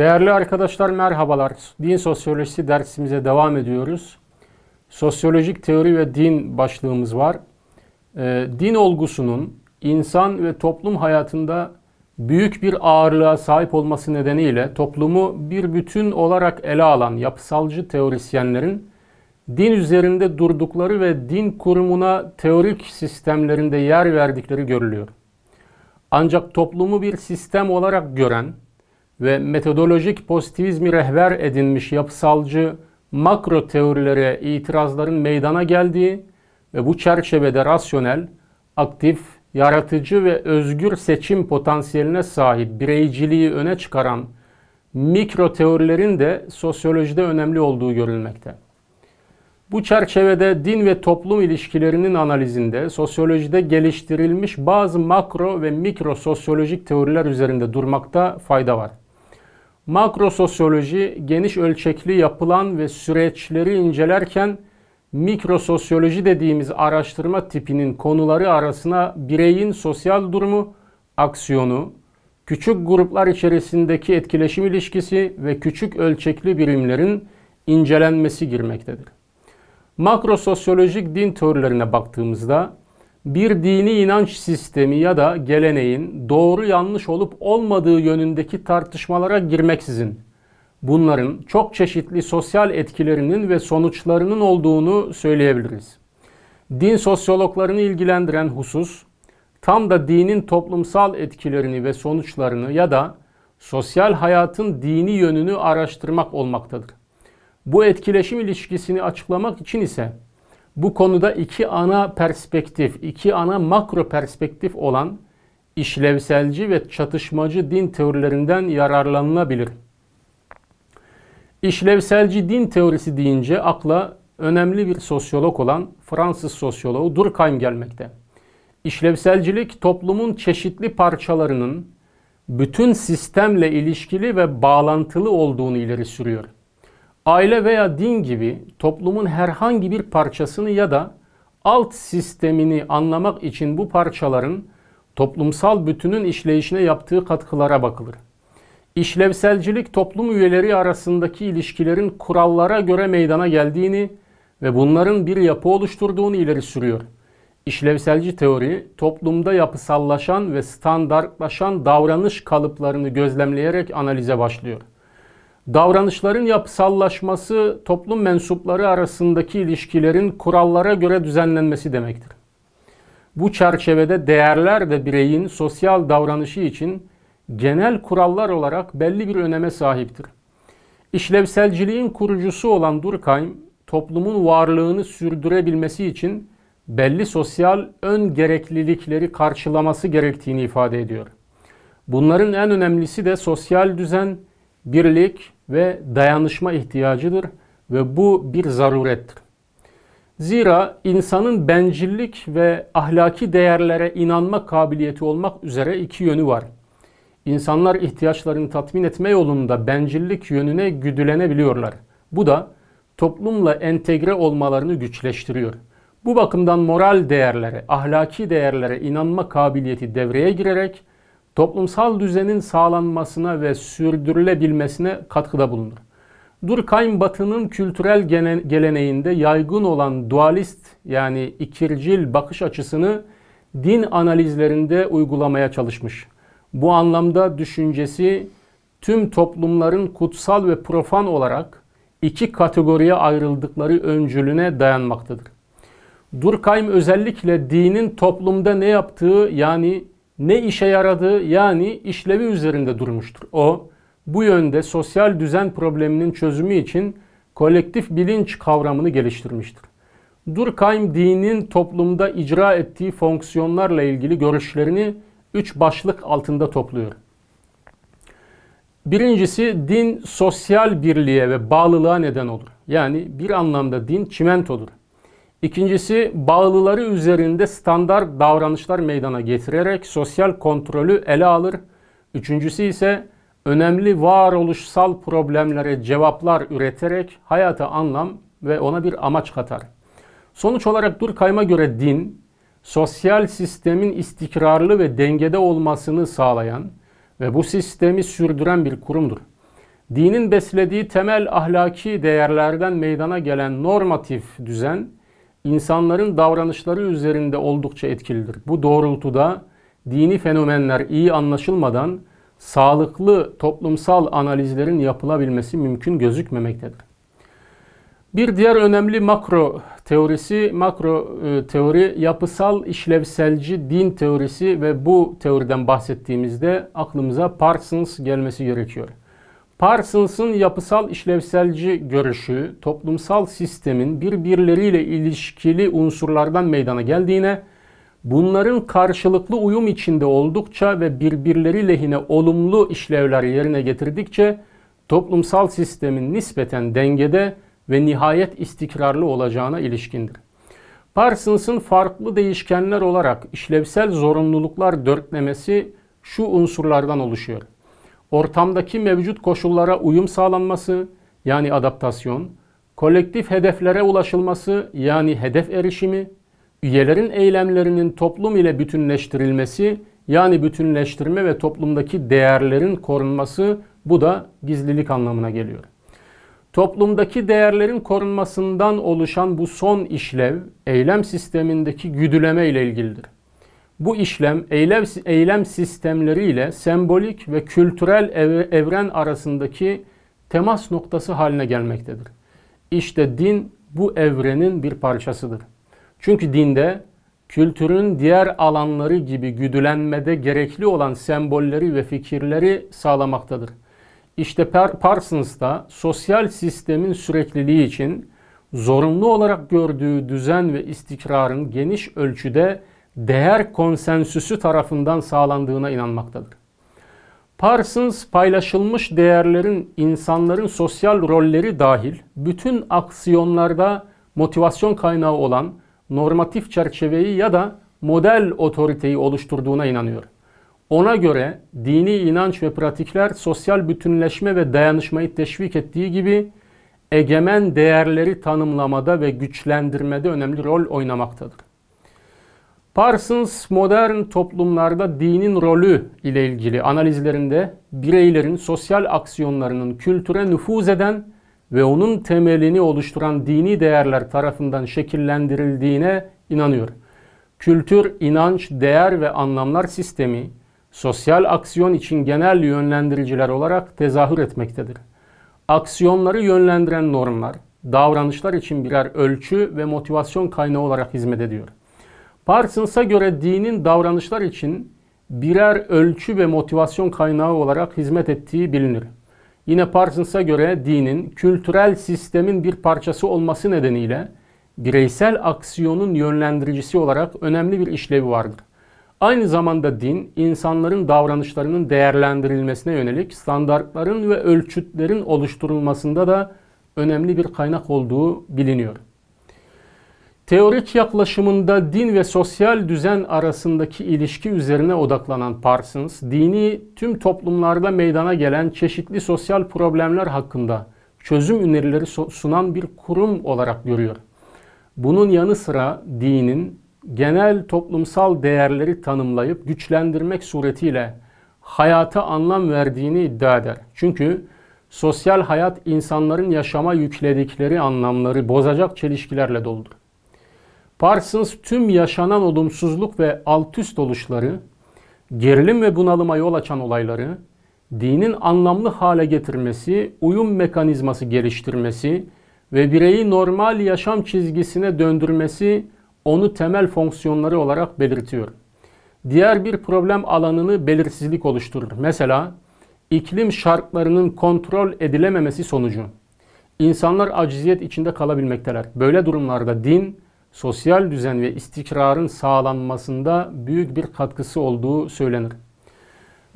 Değerli arkadaşlar merhabalar. Din sosyolojisi dersimize devam ediyoruz. Sosyolojik teori ve din başlığımız var. Ee, din olgusunun insan ve toplum hayatında büyük bir ağırlığa sahip olması nedeniyle toplumu bir bütün olarak ele alan yapısalcı teorisyenlerin din üzerinde durdukları ve din kurumuna teorik sistemlerinde yer verdikleri görülüyor. Ancak toplumu bir sistem olarak gören ve metodolojik pozitivizmi rehber edinmiş yapısalcı makro teorilere itirazların meydana geldiği ve bu çerçevede rasyonel, aktif, yaratıcı ve özgür seçim potansiyeline sahip bireyciliği öne çıkaran mikro teorilerin de sosyolojide önemli olduğu görülmekte. Bu çerçevede din ve toplum ilişkilerinin analizinde sosyolojide geliştirilmiş bazı makro ve mikro sosyolojik teoriler üzerinde durmakta fayda var. Makro sosyoloji geniş ölçekli yapılan ve süreçleri incelerken mikro sosyoloji dediğimiz araştırma tipinin konuları arasına bireyin sosyal durumu, aksiyonu, küçük gruplar içerisindeki etkileşim ilişkisi ve küçük ölçekli birimlerin incelenmesi girmektedir. Makro sosyolojik din teorilerine baktığımızda bir dini inanç sistemi ya da geleneğin doğru yanlış olup olmadığı yönündeki tartışmalara girmeksizin bunların çok çeşitli sosyal etkilerinin ve sonuçlarının olduğunu söyleyebiliriz. Din sosyologlarını ilgilendiren husus tam da dinin toplumsal etkilerini ve sonuçlarını ya da sosyal hayatın dini yönünü araştırmak olmaktadır. Bu etkileşim ilişkisini açıklamak için ise bu konuda iki ana perspektif, iki ana makro perspektif olan işlevselci ve çatışmacı din teorilerinden yararlanılabilir. İşlevselci din teorisi deyince akla önemli bir sosyolog olan Fransız sosyoloğu Durkheim gelmekte. İşlevselcilik toplumun çeşitli parçalarının bütün sistemle ilişkili ve bağlantılı olduğunu ileri sürüyor. Aile veya din gibi toplumun herhangi bir parçasını ya da alt sistemini anlamak için bu parçaların toplumsal bütünün işleyişine yaptığı katkılara bakılır. İşlevselcilik toplum üyeleri arasındaki ilişkilerin kurallara göre meydana geldiğini ve bunların bir yapı oluşturduğunu ileri sürüyor. İşlevselci teori toplumda yapısallaşan ve standartlaşan davranış kalıplarını gözlemleyerek analize başlıyor. Davranışların yapısallaşması toplum mensupları arasındaki ilişkilerin kurallara göre düzenlenmesi demektir. Bu çerçevede değerler de bireyin sosyal davranışı için genel kurallar olarak belli bir öneme sahiptir. İşlevselciliğin kurucusu olan Durkheim, toplumun varlığını sürdürebilmesi için belli sosyal ön gereklilikleri karşılaması gerektiğini ifade ediyor. Bunların en önemlisi de sosyal düzen, birlik ve dayanışma ihtiyacıdır ve bu bir zarurettir. Zira insanın bencillik ve ahlaki değerlere inanma kabiliyeti olmak üzere iki yönü var. İnsanlar ihtiyaçlarını tatmin etme yolunda bencillik yönüne güdülenebiliyorlar. Bu da toplumla entegre olmalarını güçleştiriyor. Bu bakımdan moral değerlere, ahlaki değerlere inanma kabiliyeti devreye girerek toplumsal düzenin sağlanmasına ve sürdürülebilmesine katkıda bulunur. Durkheim Batı'nın kültürel geleneğinde yaygın olan dualist yani ikircil bakış açısını din analizlerinde uygulamaya çalışmış. Bu anlamda düşüncesi tüm toplumların kutsal ve profan olarak iki kategoriye ayrıldıkları öncülüne dayanmaktadır. Durkheim özellikle dinin toplumda ne yaptığı yani ne işe yaradığı yani işlevi üzerinde durmuştur. O bu yönde sosyal düzen probleminin çözümü için kolektif bilinç kavramını geliştirmiştir. Durkheim dinin toplumda icra ettiği fonksiyonlarla ilgili görüşlerini üç başlık altında topluyor. Birincisi din sosyal birliğe ve bağlılığa neden olur. Yani bir anlamda din çimentodur. İkincisi bağlıları üzerinde standart davranışlar meydana getirerek sosyal kontrolü ele alır. Üçüncüsü ise önemli varoluşsal problemlere cevaplar üreterek hayata anlam ve ona bir amaç katar. Sonuç olarak Durkheim'a göre din, sosyal sistemin istikrarlı ve dengede olmasını sağlayan ve bu sistemi sürdüren bir kurumdur. Dinin beslediği temel ahlaki değerlerden meydana gelen normatif düzen insanların davranışları üzerinde oldukça etkilidir. Bu doğrultuda dini fenomenler iyi anlaşılmadan sağlıklı toplumsal analizlerin yapılabilmesi mümkün gözükmemektedir. Bir diğer önemli makro teorisi, makro e, teori yapısal işlevselci din teorisi ve bu teoriden bahsettiğimizde aklımıza Parsons gelmesi gerekiyor. Parsons'ın yapısal işlevselci görüşü toplumsal sistemin birbirleriyle ilişkili unsurlardan meydana geldiğine, bunların karşılıklı uyum içinde oldukça ve birbirleri lehine olumlu işlevler yerine getirdikçe toplumsal sistemin nispeten dengede ve nihayet istikrarlı olacağına ilişkindir. Parsons'ın farklı değişkenler olarak işlevsel zorunluluklar dörtlemesi şu unsurlardan oluşuyor. Ortamdaki mevcut koşullara uyum sağlanması yani adaptasyon, kolektif hedeflere ulaşılması yani hedef erişimi, üyelerin eylemlerinin toplum ile bütünleştirilmesi yani bütünleştirme ve toplumdaki değerlerin korunması bu da gizlilik anlamına geliyor. Toplumdaki değerlerin korunmasından oluşan bu son işlev eylem sistemindeki güdüleme ile ilgilidir. Bu işlem eylem, eylem sistemleri ile sembolik ve kültürel evren arasındaki temas noktası haline gelmektedir. İşte din bu evrenin bir parçasıdır. Çünkü dinde kültürün diğer alanları gibi güdülenmede gerekli olan sembolleri ve fikirleri sağlamaktadır. İşte Parsons da sosyal sistemin sürekliliği için zorunlu olarak gördüğü düzen ve istikrarın geniş ölçüde değer konsensüsü tarafından sağlandığına inanmaktadır. Parsons paylaşılmış değerlerin insanların sosyal rolleri dahil bütün aksiyonlarda motivasyon kaynağı olan normatif çerçeveyi ya da model otoriteyi oluşturduğuna inanıyor. Ona göre dini inanç ve pratikler sosyal bütünleşme ve dayanışmayı teşvik ettiği gibi egemen değerleri tanımlamada ve güçlendirmede önemli rol oynamaktadır. Parsons modern toplumlarda dinin rolü ile ilgili analizlerinde bireylerin sosyal aksiyonlarının kültüre nüfuz eden ve onun temelini oluşturan dini değerler tarafından şekillendirildiğine inanıyor. Kültür, inanç, değer ve anlamlar sistemi sosyal aksiyon için genel yönlendiriciler olarak tezahür etmektedir. Aksiyonları yönlendiren normlar, davranışlar için birer ölçü ve motivasyon kaynağı olarak hizmet ediyor. Parsons'a göre dinin davranışlar için birer ölçü ve motivasyon kaynağı olarak hizmet ettiği bilinir. Yine Parsons'a göre dinin kültürel sistemin bir parçası olması nedeniyle bireysel aksiyonun yönlendiricisi olarak önemli bir işlevi vardır. Aynı zamanda din, insanların davranışlarının değerlendirilmesine yönelik standartların ve ölçütlerin oluşturulmasında da önemli bir kaynak olduğu biliniyor. Teorik yaklaşımında din ve sosyal düzen arasındaki ilişki üzerine odaklanan Parsons, dini tüm toplumlarda meydana gelen çeşitli sosyal problemler hakkında çözüm önerileri sunan bir kurum olarak görüyor. Bunun yanı sıra dinin genel toplumsal değerleri tanımlayıp güçlendirmek suretiyle hayata anlam verdiğini iddia eder. Çünkü sosyal hayat insanların yaşama yükledikleri anlamları bozacak çelişkilerle doludur. Parsons tüm yaşanan olumsuzluk ve altüst oluşları, gerilim ve bunalıma yol açan olayları, dinin anlamlı hale getirmesi, uyum mekanizması geliştirmesi ve bireyi normal yaşam çizgisine döndürmesi onu temel fonksiyonları olarak belirtiyor. Diğer bir problem alanını belirsizlik oluşturur. Mesela iklim şartlarının kontrol edilememesi sonucu insanlar aciziyet içinde kalabilmekteler. Böyle durumlarda din sosyal düzen ve istikrarın sağlanmasında büyük bir katkısı olduğu söylenir.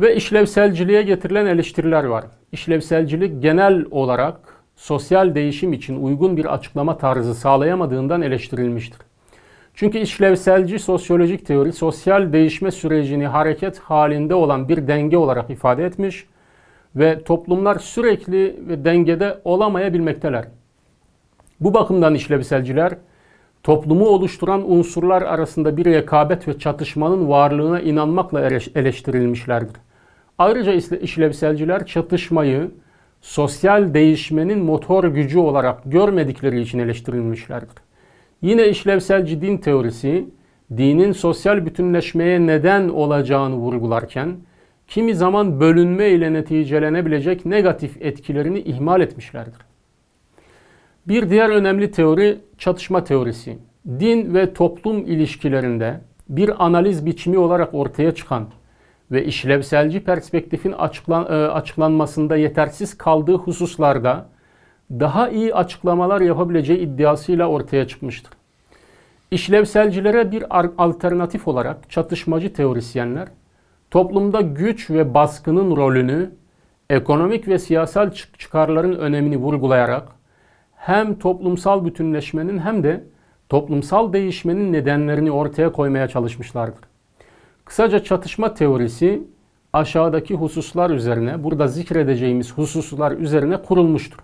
Ve işlevselciliğe getirilen eleştiriler var. İşlevselcilik genel olarak sosyal değişim için uygun bir açıklama tarzı sağlayamadığından eleştirilmiştir. Çünkü işlevselci sosyolojik teori sosyal değişme sürecini hareket halinde olan bir denge olarak ifade etmiş ve toplumlar sürekli ve dengede olamayabilmekteler. Bu bakımdan işlevselciler toplumu oluşturan unsurlar arasında bir rekabet ve çatışmanın varlığına inanmakla eleştirilmişlerdir. Ayrıca işlevselciler çatışmayı sosyal değişmenin motor gücü olarak görmedikleri için eleştirilmişlerdir. Yine işlevselci din teorisi, dinin sosyal bütünleşmeye neden olacağını vurgularken, kimi zaman bölünme ile neticelenebilecek negatif etkilerini ihmal etmişlerdir. Bir diğer önemli teori çatışma teorisi. Din ve toplum ilişkilerinde bir analiz biçimi olarak ortaya çıkan ve işlevselci perspektifin açıklan, e, açıklanmasında yetersiz kaldığı hususlarda daha iyi açıklamalar yapabileceği iddiasıyla ortaya çıkmıştır. İşlevselcilere bir alternatif olarak çatışmacı teorisyenler toplumda güç ve baskının rolünü, ekonomik ve siyasal çıkarların önemini vurgulayarak hem toplumsal bütünleşmenin hem de toplumsal değişmenin nedenlerini ortaya koymaya çalışmışlardır. Kısaca çatışma teorisi aşağıdaki hususlar üzerine, burada zikredeceğimiz hususlar üzerine kurulmuştur.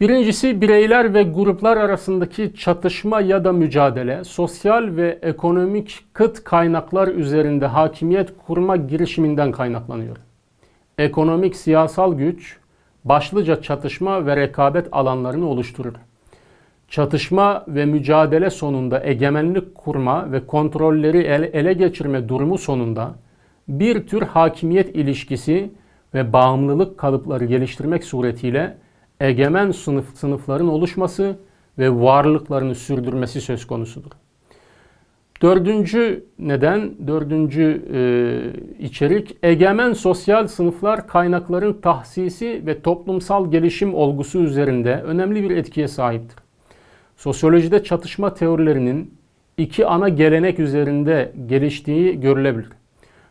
Birincisi bireyler ve gruplar arasındaki çatışma ya da mücadele, sosyal ve ekonomik kıt kaynaklar üzerinde hakimiyet kurma girişiminden kaynaklanıyor. Ekonomik siyasal güç, başlıca çatışma ve rekabet alanlarını oluşturur. Çatışma ve mücadele sonunda egemenlik kurma ve kontrolleri ele geçirme durumu sonunda bir tür hakimiyet ilişkisi ve bağımlılık kalıpları geliştirmek suretiyle egemen sınıf sınıfların oluşması ve varlıklarını sürdürmesi söz konusudur. Dördüncü neden, dördüncü e, içerik egemen sosyal sınıflar kaynakların tahsisi ve toplumsal gelişim olgusu üzerinde önemli bir etkiye sahiptir. Sosyolojide çatışma teorilerinin iki ana gelenek üzerinde geliştiği görülebilir.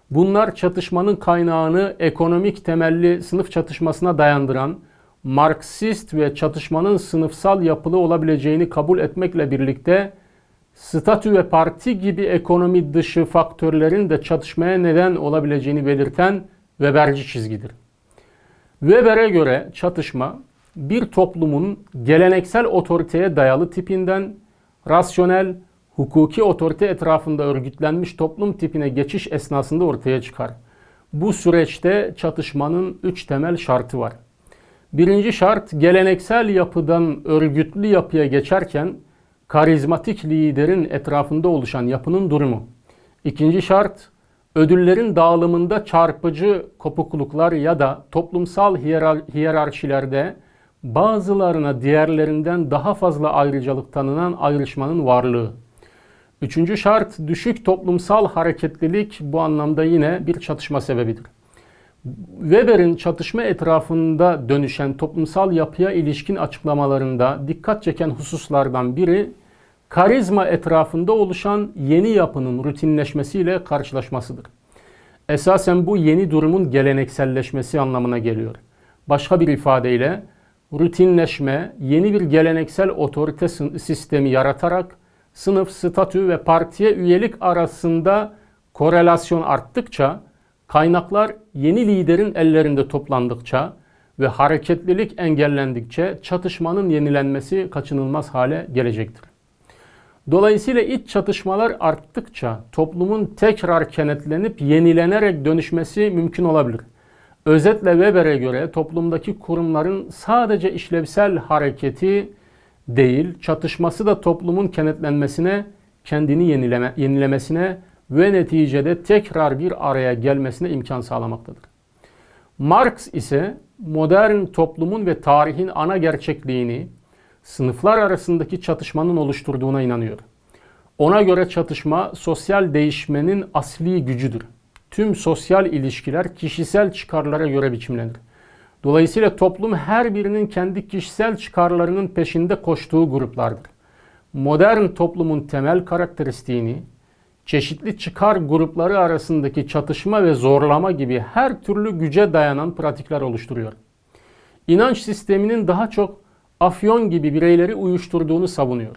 Bunlar çatışmanın kaynağını ekonomik temelli sınıf çatışmasına dayandıran Marksist ve çatışmanın sınıfsal yapılı olabileceğini kabul etmekle birlikte statü ve parti gibi ekonomi dışı faktörlerin de çatışmaya neden olabileceğini belirten Weberci çizgidir. Weber'e göre çatışma bir toplumun geleneksel otoriteye dayalı tipinden rasyonel, hukuki otorite etrafında örgütlenmiş toplum tipine geçiş esnasında ortaya çıkar. Bu süreçte çatışmanın üç temel şartı var. Birinci şart geleneksel yapıdan örgütlü yapıya geçerken karizmatik liderin etrafında oluşan yapının durumu. İkinci şart ödüllerin dağılımında çarpıcı kopukluklar ya da toplumsal hiyerarşilerde bazılarına diğerlerinden daha fazla ayrıcalık tanınan ayrışmanın varlığı. Üçüncü şart düşük toplumsal hareketlilik bu anlamda yine bir çatışma sebebidir. Weber'in çatışma etrafında dönüşen toplumsal yapıya ilişkin açıklamalarında dikkat çeken hususlardan biri karizma etrafında oluşan yeni yapının rutinleşmesiyle karşılaşmasıdır. Esasen bu yeni durumun gelenekselleşmesi anlamına geliyor. Başka bir ifadeyle rutinleşme yeni bir geleneksel otorite sistemi yaratarak sınıf, statü ve partiye üyelik arasında korelasyon arttıkça kaynaklar yeni liderin ellerinde toplandıkça ve hareketlilik engellendikçe çatışmanın yenilenmesi kaçınılmaz hale gelecektir. Dolayısıyla iç çatışmalar arttıkça toplumun tekrar kenetlenip yenilenerek dönüşmesi mümkün olabilir. Özetle Weber'e göre toplumdaki kurumların sadece işlevsel hareketi değil, çatışması da toplumun kenetlenmesine, kendini yenileme, yenilemesine ve neticede tekrar bir araya gelmesine imkan sağlamaktadır. Marx ise modern toplumun ve tarihin ana gerçekliğini sınıflar arasındaki çatışmanın oluşturduğuna inanıyor. Ona göre çatışma sosyal değişmenin asli gücüdür. Tüm sosyal ilişkiler kişisel çıkarlara göre biçimlenir. Dolayısıyla toplum her birinin kendi kişisel çıkarlarının peşinde koştuğu gruplardır. Modern toplumun temel karakteristiğini çeşitli çıkar grupları arasındaki çatışma ve zorlama gibi her türlü güce dayanan pratikler oluşturuyor. İnanç sisteminin daha çok afyon gibi bireyleri uyuşturduğunu savunuyor.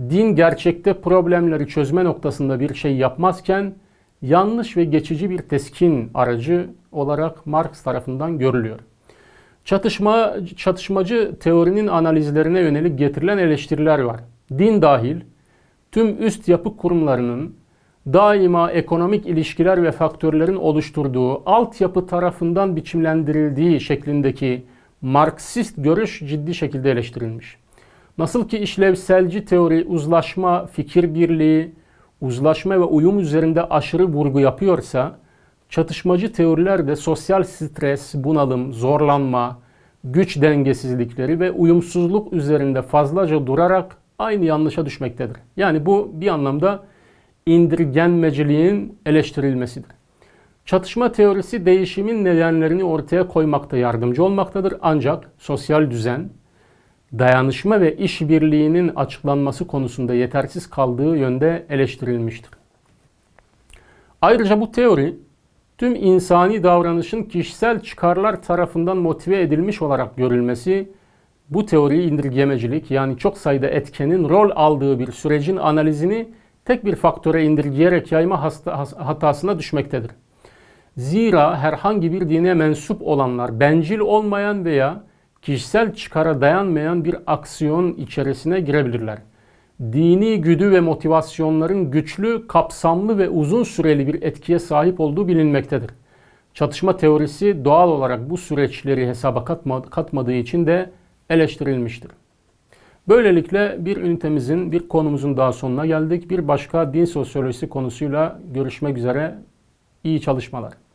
Din gerçekte problemleri çözme noktasında bir şey yapmazken yanlış ve geçici bir teskin aracı olarak Marx tarafından görülüyor. Çatışma, çatışmacı teorinin analizlerine yönelik getirilen eleştiriler var. Din dahil tüm üst yapı kurumlarının daima ekonomik ilişkiler ve faktörlerin oluşturduğu altyapı tarafından biçimlendirildiği şeklindeki Marksist görüş ciddi şekilde eleştirilmiş. Nasıl ki işlevselci teori uzlaşma, fikir birliği, uzlaşma ve uyum üzerinde aşırı vurgu yapıyorsa, çatışmacı teoriler de sosyal stres, bunalım, zorlanma, güç dengesizlikleri ve uyumsuzluk üzerinde fazlaca durarak aynı yanlışa düşmektedir. Yani bu bir anlamda indirgenmeciliğin eleştirilmesidir. Çatışma teorisi değişimin nedenlerini ortaya koymakta yardımcı olmaktadır ancak sosyal düzen, dayanışma ve işbirliğinin açıklanması konusunda yetersiz kaldığı yönde eleştirilmiştir. Ayrıca bu teori tüm insani davranışın kişisel çıkarlar tarafından motive edilmiş olarak görülmesi bu teoriyi indirgemecilik yani çok sayıda etkenin rol aldığı bir sürecin analizini tek bir faktöre indirgeyerek yayma hatasına düşmektedir. Zira herhangi bir dine mensup olanlar bencil olmayan veya kişisel çıkara dayanmayan bir aksiyon içerisine girebilirler. Dini güdü ve motivasyonların güçlü, kapsamlı ve uzun süreli bir etkiye sahip olduğu bilinmektedir. Çatışma teorisi doğal olarak bu süreçleri hesaba katmadığı için de eleştirilmiştir. Böylelikle bir ünitemizin, bir konumuzun daha sonuna geldik. Bir başka din sosyolojisi konusuyla görüşmek üzere. İyi çalışmalar.